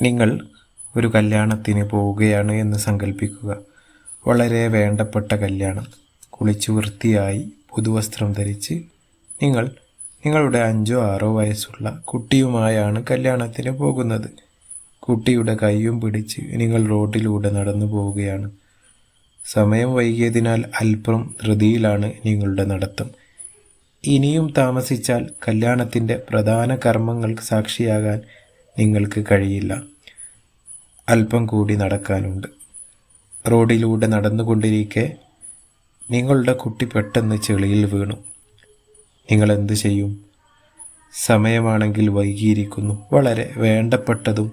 നിങ്ങൾ ഒരു കല്യാണത്തിന് പോവുകയാണ് എന്ന് സങ്കല്പിക്കുക വളരെ വേണ്ടപ്പെട്ട കല്യാണം. കുളിച്ചു വൃത്തിയായി പുതുവസ്ത്രം ധരിച്ച് നിങ്ങൾ നിങ്ങളുടെ അഞ്ചോ ആറോ വയസ്സുള്ള കുട്ടിയുമായാണ് കല്യാണത്തിന് പോകുന്നത്. കുട്ടിയുടെ കൈയും പിടിച്ച് നിങ്ങൾ റോഡിലൂടെ നടന്നു പോവുകയാണ്. സമയം വൈകിയതിനാൽ അല്പം ധൃതിയിലാണ് നിങ്ങളുടെ നടത്തം. ഇനിയും താമസിച്ചാൽ കല്യാണത്തിന്റെ പ്രധാന കർമ്മങ്ങൾക്ക് സാക്ഷിയാകാൻ നിങ്ങൾക്ക് കഴിയില്ല. അല്പം കൂടി നടക്കാനുണ്ട്. റോഡിലൂടെ നടന്നുകൊണ്ടിരിക്കെ നിങ്ങളുടെ കുട്ടി പെട്ടെന്ന് ചെളിയിൽ വീണു. നിങ്ങൾ എന്ത് ചെയ്യും? സമയമാണെങ്കിൽ വൈകിയിരിക്കുന്നു. വളരെ വേണ്ടപ്പെട്ടതും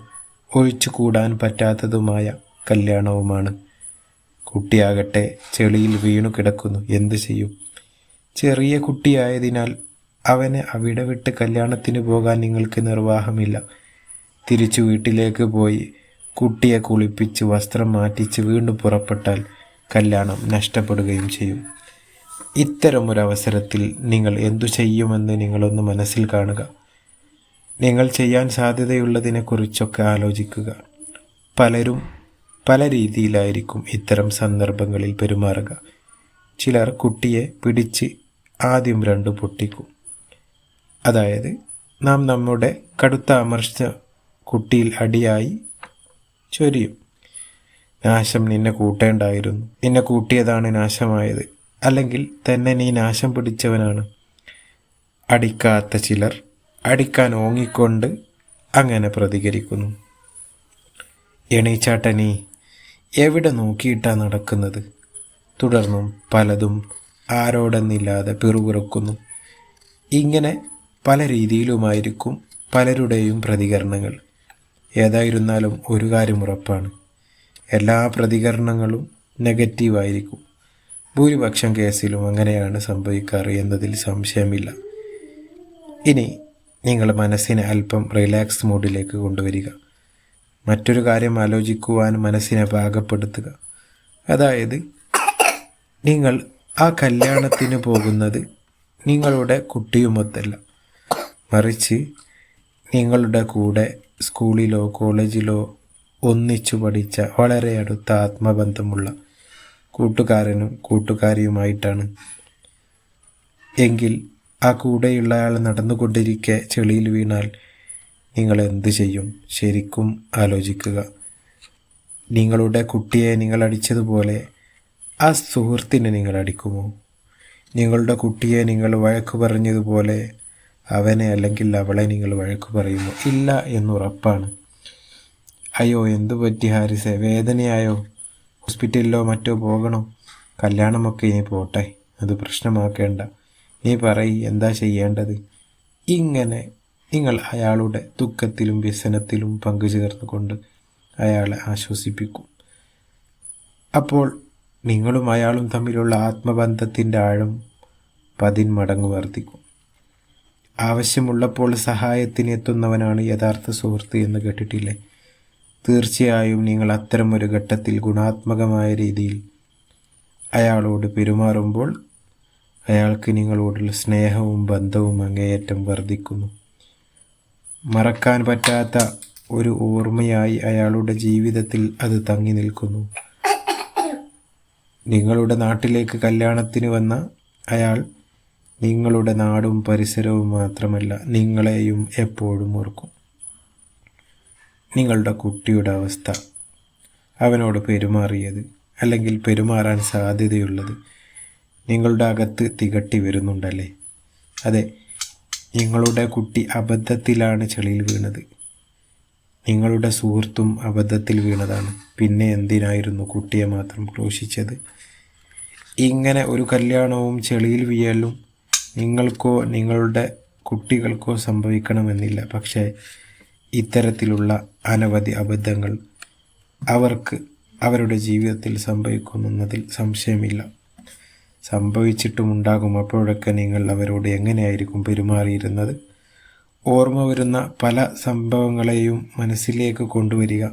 ഒഴിച്ചു കൂടാൻ പറ്റാത്തതുമായ കല്യാണവുമാണ്. കുട്ടിയാകട്ടെ ചെളിയിൽ വീണു കിടക്കുന്നു. എന്ത് ചെയ്യും? ചെറിയ കുട്ടിയായതിനാൽ അവനെ അവിടെ വിട്ട് കല്യാണത്തിന് പോകാൻ നിങ്ങൾക്ക് നിർവാഹമില്ല. തിരിച്ചു വീട്ടിലേക്ക് പോയി കുട്ടിയെ കുളിപ്പിച്ച് വസ്ത്രം മാറ്റിച്ച് വീണ്ടും പുറപ്പെട്ടാൽ കല്യാണം നഷ്ടപ്പെടുകയും ചെയ്യും. ഇത്തരമൊരവസരത്തിൽ നിങ്ങൾ എന്തു ചെയ്യുമെന്ന് നിങ്ങളൊന്ന് മനസ്സിൽ കാണുക. നിങ്ങൾ ചെയ്യാൻ സാധ്യതയുള്ളതിനെക്കുറിച്ചൊക്കെ ആലോചിക്കുക. പലരും പല രീതിയിലായിരിക്കും ഇത്തരം സന്ദർഭങ്ങളിൽ പെരുമാറുക. ചിലർ കുട്ടിയെ പിടിച്ച് ആദ്യം രണ്ടു പൊട്ടിക്കും. അതായത് നാം നമ്മുടെ കടുത്ത അമർച്ച കുട്ടിയിൽ അടിയായി ചൊരിയും. നാശം നിന്നെ കൂട്ടേണ്ടായിരുന്നു. നിന്നെ കൂട്ടിയതാണ് നാശമായത്. അല്ലെങ്കിൽ തന്നെ നീ നാശം പിടിച്ചവനാണ്. അടിക്കാത്ത ചിലർ അടിക്കാൻ ഓങ്ങിക്കൊണ്ട് അങ്ങനെ പ്രതികരിക്കുന്നു. എണീച്ചാട്ട നീ എവിടെ നോക്കിയിട്ടാ നടക്കുന്നത്? തുടർന്നും പലതും ആരോടെന്നില്ലാതെ പിറുപിറുക്കുന്നു. ഇങ്ങനെ പല രീതിയിലുമായിരിക്കും പലരുടെയും പ്രതികരണങ്ങൾ. ഏതായിരുന്നാലും ഒരു കാര്യം ഉറപ്പാണ്. എല്ലാ പ്രതികരണങ്ങളും നെഗറ്റീവായിരിക്കും ഭൂരിപക്ഷം കേസിലും അങ്ങനെയാണ് സംഭവിക്കാറ് എന്നതിൽ സംശയമില്ല. ഇനി നിങ്ങൾ മനസ്സിനെ അല്പം റിലാക്സ് മൂഡിലേക്ക് കൊണ്ടുവരിക. മറ്റൊരു കാര്യം ആലോചിക്കുവാൻ മനസ്സിനെ പാകപ്പെടുത്തുക. അതായത് നിങ്ങൾ ആ കല്യാണത്തിന് പോകുന്നത് നിങ്ങളുടെ കുട്ടിയുമൊത്തല്ല. മറിച്ച് നിങ്ങളുടെ കൂടെ സ്കൂളിലോ കോളേജിലോ ഒന്നിച്ചു പഠിച്ച വളരെ അടുത്ത ആത്മബന്ധമുള്ള കൂട്ടുകാരനും കൂട്ടുകാരിയുമായിട്ടാണ്. എങ്കിൽ ആ കൂടെയുള്ളയാൾ നടന്നുകൊണ്ടിരിക്കെ ചെളിയിൽ വീണാൽ നിങ്ങൾ എന്ത് ചെയ്യും? ശരിക്കും ആലോചിക്കുക. നിങ്ങളുടെ കുട്ടിയെ നിങ്ങൾ അടിച്ചതുപോലെ ആ സുഹൃത്തിനെ നിങ്ങൾ അടിക്കുമോ? നിങ്ങളുടെ കുട്ടിയെ നിങ്ങൾ വഴക്ക് പറഞ്ഞതുപോലെ അവനെ അല്ലെങ്കിൽ അവളെ നിങ്ങൾ വഴക്ക് പറയുമോ? ഇല്ല എന്നുറപ്പാണ് അയ്യോ എന്തു പറ്റി ഹാരിസെ? വേദനയായോ? ഹോസ്പിറ്റലിലോ മറ്റോ പോകണോ? കല്യാണമൊക്കെ ഇനി പോട്ടെ. അത് പ്രശ്നമാക്കേണ്ട. നീ പറയി എന്താ ചെയ്യേണ്ടത്? ഇങ്ങനെ നിങ്ങൾ അയാളുടെ ദുഃഖത്തിലും വ്യസനത്തിലും പങ്കുചേർന്നുകൊണ്ട് അയാളെ ആശ്വസിപ്പിക്കും. അപ്പോൾ നിങ്ങളും അയാളും തമ്മിലുള്ള ആത്മബന്ധത്തിന്റെ ആഴം പതിന്മടങ്ങ് വർദ്ധിക്കും. ആവശ്യമുള്ളപ്പോൾ സഹായത്തിന് എത്തുന്നവനാണ് യഥാർത്ഥ സുഹൃത്ത് എന്ന് കേട്ടിട്ടില്ലേ? തീർച്ചയായും നിങ്ങൾ അത്തരമൊരു ഘട്ടത്തിൽ ഗുണാത്മകമായ രീതിയിൽ അയാളോട് പെരുമാറുമ്പോൾ അയാൾക്ക് നിങ്ങളോടുള്ള സ്നേഹവും ബന്ധവും അങ്ങേയറ്റം വർദ്ധിക്കുന്നു. മറക്കാൻ പറ്റാത്ത ഒരു ഓർമ്മയായി അയാളുടെ ജീവിതത്തിൽ അത് തങ്ങി നിൽക്കുന്നു. നിങ്ങളുടെ നാട്ടിലേക്ക് കല്യാണത്തിന് വന്ന അയാൾ നിങ്ങളുടെ നാടും പരിസരവും മാത്രമല്ല നിങ്ങളെയും എപ്പോഴും ഓർക്കും. നിങ്ങളുടെ കുട്ടിയുടെ അവസ്ഥ അവനോട് പെരുമാറിയത് അല്ലെങ്കിൽ പെരുമാറാൻ സാധ്യതയുള്ളത് നിങ്ങളുടെ അകത്ത് തികട്ടി വരുന്നുണ്ടല്ലേ? അതെ നിങ്ങളുടെ കുട്ടി അബദ്ധത്തിലാണ് ചെളിയിൽ വീണത്. നിങ്ങളുടെ സുഹൃത്തും അബദ്ധത്തിൽ വീണതാണ്. പിന്നെ എന്തിനായിരുന്നു കുട്ടിയെ മാത്രം ക്രോശിച്ചത്? ഇങ്ങനെ ഒരു കല്യാണവും ചെളിയിൽ വീഴലും നിങ്ങൾക്കോ നിങ്ങളുടെ കുട്ടികൾക്കോ സംഭവിക്കണമെന്നില്ല. പക്ഷേ ഇത്തരത്തിലുള്ള അനവധി അബദ്ധങ്ങൾ അവർക്ക് അവരുടെ ജീവിതത്തിൽ സംഭവിക്കുമെന്നതിൽ സംശയമില്ല. സംഭവിച്ചിട്ടുമുണ്ടാകും. അപ്പോഴൊക്കെ നിങ്ങൾ അവരോട് എങ്ങനെയായിരിക്കും പെരുമാറിയിരുന്നത്? ഓർമ്മ വരുന്ന പല സംഭവങ്ങളെയും മനസ്സിലേക്ക് കൊണ്ടുവരിക.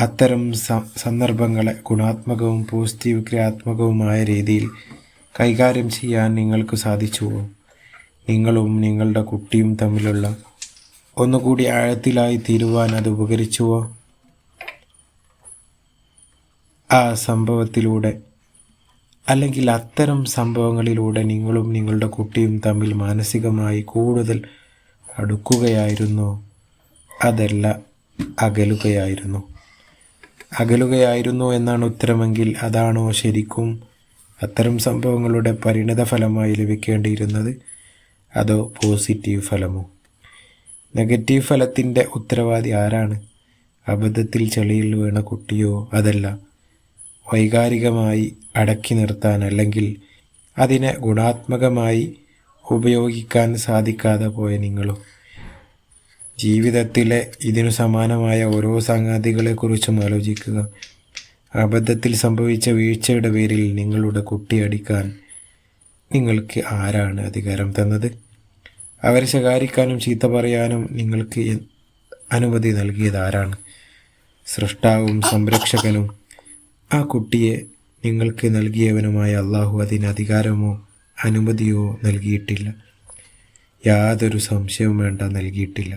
അത്തരം സന്ദർഭങ്ങളെ ഗുണാത്മകവും പോസിറ്റീവ് ക്രിയാത്മകവുമായ രീതിയിൽ കൈകാര്യം ചെയ്യാൻ നിങ്ങൾക്ക് സാധിച്ചുവോ? നിങ്ങളും നിങ്ങളുടെ കുട്ടിയും തമ്മിലുള്ള ഒന്നുകൂടി ആഴത്തിലായി തീരുവാൻ അത് ഉപകരിച്ചുവോ? ആ സംഭവത്തിലൂടെ അല്ലെങ്കിൽ അത്തരം സംഭവങ്ങളിലൂടെ നിങ്ങളും നിങ്ങളുടെ കുട്ടിയും തമ്മിൽ മാനസികമായി കൂടുതൽ അടുക്കുകയായിരുന്നു. അതല്ല അകലുകയായിരുന്നു. അകലുകയായിരുന്നു എന്നാണ് ഉത്തരമെങ്കിൽ അതാണോ ശരിക്കും? അത്തരം സംഭവങ്ങളുടെ പരിണിത ഫലമായി ലഭിക്കേണ്ടിയിരുന്നത് അതോ പോസിറ്റീവ് ഫലമോ? നെഗറ്റീവ് ഫലത്തിന്റെ ഉത്തരവാദി ആരാണ്? അബദ്ധത്തിൽ ചെളിയിൽ വീണ കുട്ടിയോ അതല്ല. വൈകാരികമായി അടക്കി നിർത്താൻ അല്ലെങ്കിൽ അതിനെ ഗുണാത്മകമായി ഉപയോഗിക്കാൻ സാധിക്കാതെ പോയ നിങ്ങളോ? ജീവിതത്തിലെ ഇതിനു സമാനമായ ഓരോ സംഗതികളെക്കുറിച്ചും ആലോചിക്കുക. അബദ്ധത്തിൽ സംഭവിച്ച വീഴ്ചയുടെ പേരിൽ നിങ്ങളുടെ കുട്ടി അടിക്കാൻ നിങ്ങൾക്ക് ആരാണ് അധികാരം തന്നത്? അവരെ ശകാരിക്കാനും ചീത്ത പറയാനും നിങ്ങൾക്ക് അനുമതി നൽകിയത് ആരാണ്? സൃഷ്ടാവും സംരക്ഷകനും. ആ കുട്ടിയെ നിങ്ങൾക്ക് നൽകിയവനുമായ അള്ളാഹു അതിന് അധികാരമോ അനുമതിയോ നൽകിയിട്ടില്ല. യാതൊരു സംശയവും വേണ്ട നൽകിയിട്ടില്ല.